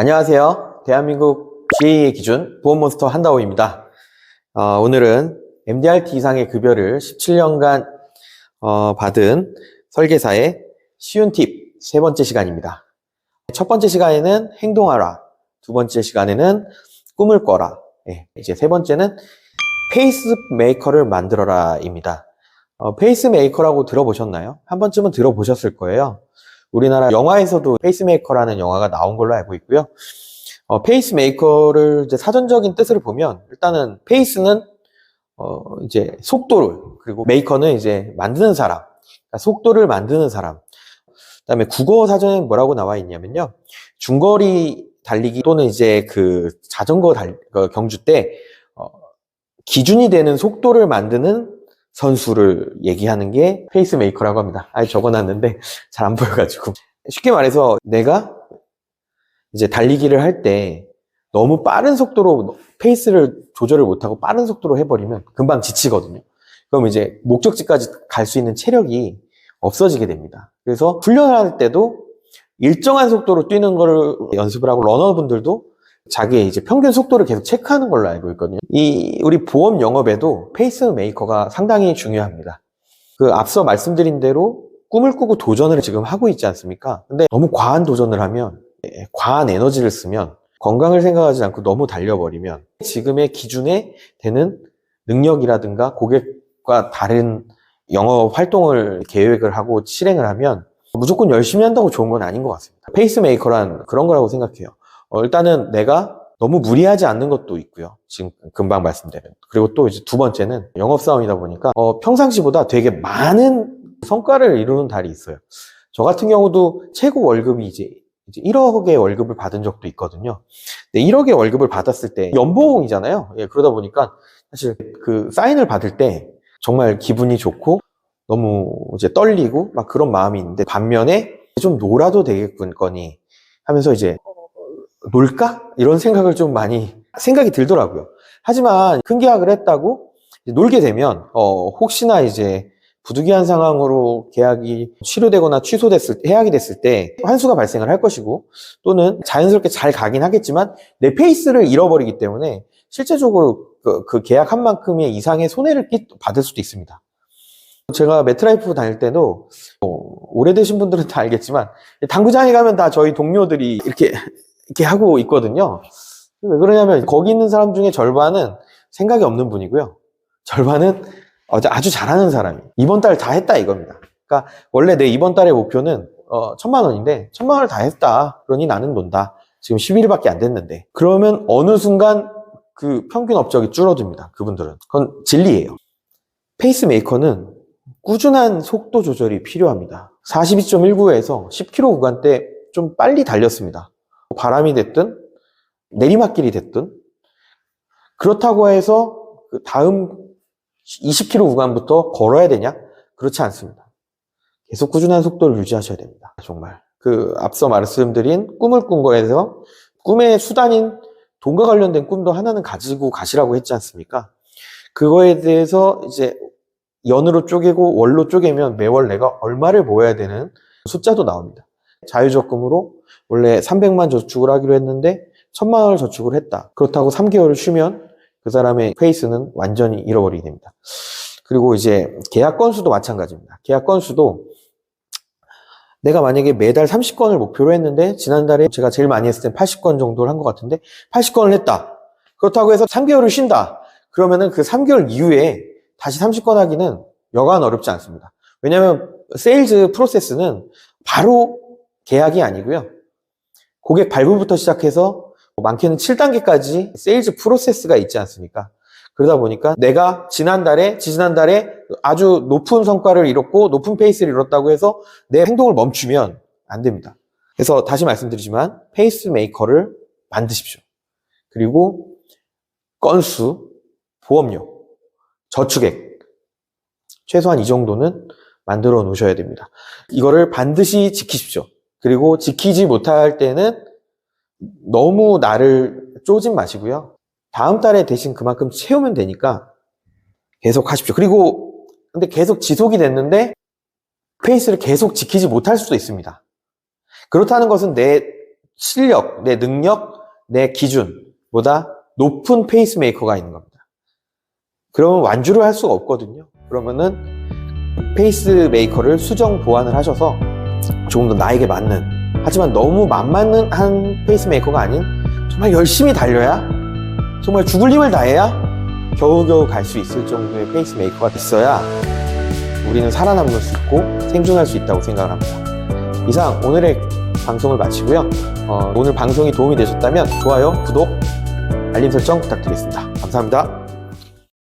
안녕하세요. 대한민국 GA의 기준 보험몬스터 한다호입니다. 어, 오늘은 MDRT 이상의 급여를 17년간 어, 받은 설계사의 쉬운 팁 세 번째 시간입니다. 첫 번째 시간에는 행동하라. 두 번째 시간에는 꿈을 꿔라. 예, 이제 세 번째는 페이스메이커를 만들어라입니다. 어, 페이스메이커라고 들어보셨나요? 한 번쯤은 들어보셨을 거예요. 우리나라 영화에서도 페이스메이커라는 영화가 나온 걸로 알고 있고요. 어, 페이스메이커를 이제 사전적인 뜻을 보면 일단은 페이스는 어, 이제 속도를 그리고 메이커는 이제 만드는 사람, 그러니까 속도를 만드는 사람. 그다음에 국어 사전에 뭐라고 나와 있냐면요, 중거리 달리기 또는 이제 그 자전거 달, 그 경주 때 어, 기준이 되는 속도를 만드는 선수를 얘기하는 게 페이스메이커라고 합니다. 아예 적어놨는데 잘 안 보여가지고. 쉽게 말해서 내가 이제 달리기를 할 때 너무 빠른 속도로 페이스를 조절을 못하고 빠른 속도로 해버리면 금방 지치거든요. 그럼 이제 목적지까지 갈 수 있는 체력이 없어지게 됩니다. 그래서 훈련을 할 때도 일정한 속도로 뛰는 거를 연습을 하고 러너분들도 자기의 이제 평균 속도를 계속 체크하는 걸로 알고 있거든요. 이 우리 보험 영업에도 페이스 메이커가 상당히 중요합니다. 그 앞서 말씀드린 대로 꿈을 꾸고 도전을 지금 하고 있지 않습니까? 근데 너무 과한 도전을 하면 예, 과한 에너지를 쓰면 건강을 생각하지 않고 너무 달려버리면 지금의 기준에 되는 능력이라든가 고객과 다른 영업 활동을 계획을 하고 실행을 하면 무조건 열심히 한다고 좋은 건 아닌 것 같습니다. 페이스메이커란 그런 거라고 생각해요. 어, 일단은 내가 너무 무리하지 않는 것도 있고요. 지금 금방 말씀드린. 그리고 또 이제 두 번째는 영업 사원이다 보니까 어, 평상시보다 되게 많은 성과를 이루는 달이 있어요. 저 같은 경우도 최고 월급이 이제, 이제 1억의 월급을 받은 적도 있거든요. 근데 1억의 월급을 받았을 때 연봉이잖아요. 예, 그러다 보니까 사실 그 사인을 받을 때 정말 기분이 좋고 너무 이제 떨리고 막 그런 마음이 있는데 반면에 좀 놀아도 되겠거니 하면서 이제 놀까? 이런 생각을 좀 많이 생각이 들더라고요. 하지만 큰 계약을 했다고 놀게 되면 어 혹시나 이제 부득이한 상황으로 계약이 취소되거나 취소됐을 때, 해약이 됐을 때 환수가 발생을 할 것이고 또는 자연스럽게 잘 가긴 하겠지만 내 페이스를 잃어버리기 때문에 실제적으로 그, 그 계약한 만큼의 이상의 손해를 끼, 받을 수도 있습니다. 제가 매트라이프 다닐 때도 어, 오래되신 분들은 다 알겠지만 당구장에 가면 다 저희 동료들이 이렇게 이렇게 하고 있거든요. 왜 그러냐면 거기 있는 사람 중에 절반은 생각이 없는 분이고요. 절반은 아주 잘하는 사람이 이번 달 다 했다 이겁니다. 그러니까 원래 내 이번 달의 목표는 어, 천만 원인데 천만 원을 다 했다. 그러니 나는 논다. 지금 11일밖에 안 됐는데 그러면 어느 순간 그 평균 업적이 줄어듭니다. 그분들은 그건 진리예요. 페이스메이커는 꾸준한 속도 조절이 필요합니다. 42.19에서 10km 구간 때 좀 빨리 달렸습니다. 바람이 됐든 내리막길이 됐든 그렇다고 해서 그 다음 20km 구간부터 걸어야 되냐? 그렇지 않습니다. 계속 꾸준한 속도를 유지하셔야 됩니다. 정말. 그 앞서 말씀드린 꿈을 꾼 거에서 꿈의 수단인 돈과 관련된 꿈도 하나는 가지고 가시라고 했지 않습니까? 그거에 대해서 이제 연으로 쪼개고 월로 쪼개면 매월 내가 얼마를 모아야 되는 숫자도 나옵니다. 자유적금으로 원래 300만 저축을 하기로 했는데 1000만 원을 저축을 했다. 그렇다고 3개월을 쉬면 그 사람의 페이스는 완전히 잃어버리게 됩니다. 그리고 이제 계약 건수도 마찬가지입니다. 계약 건수도 내가 만약에 매달 30건을 목표로 했는데 지난달에 제가 제일 많이 했을 땐 80건 정도를 한 것 같은데 80건을 했다. 그렇다고 해서 3개월을 쉰다. 그러면은 그 3개월 이후에 다시 30건 하기는 여간 어렵지 않습니다. 왜냐하면 세일즈 프로세스는 바로 계약이 아니고요. 고객 발부부터 시작해서 많게는 7단계까지 세일즈 프로세스가 있지 않습니까? 그러다 보니까 내가 지난달에, 지지난달에 아주 높은 성과를 이뤘고 높은 페이스를 이뤘다고 해서 내 행동을 멈추면 안 됩니다. 그래서 다시 말씀드리지만 페이스 메이커를 만드십시오. 그리고 건수, 보험료, 저축액 최소한 이 정도는 만들어 놓으셔야 됩니다. 이거를 반드시 지키십시오. 그리고 지키지 못할 때는 너무 나를 쪼진 마시고요. 다음 달에 대신 그만큼 채우면 되니까 계속 하십시오. 그리고 근데 계속 지속이 됐는데 페이스를 계속 지키지 못할 수도 있습니다. 그렇다는 것은 내 실력, 내 능력, 내 기준보다 높은 페이스메이커가 있는 겁니다. 그러면 완주를 할 수가 없거든요. 그러면은 페이스메이커를 수정 보완을 하셔서 조금 더 나에게 맞는 하지만 너무 만만한 한 페이스메이커가 아닌 정말 열심히 달려야 정말 죽을 힘을 다해야 겨우겨우 갈 수 있을 정도의 페이스메이커가 있어야 우리는 살아남을 수 있고 생존할 수 있다고 생각을 합니다. 이상 오늘의 방송을 마치고요. 어, 오늘 방송이 도움이 되셨다면 좋아요, 구독, 알림 설정 부탁드리겠습니다. 감사합니다.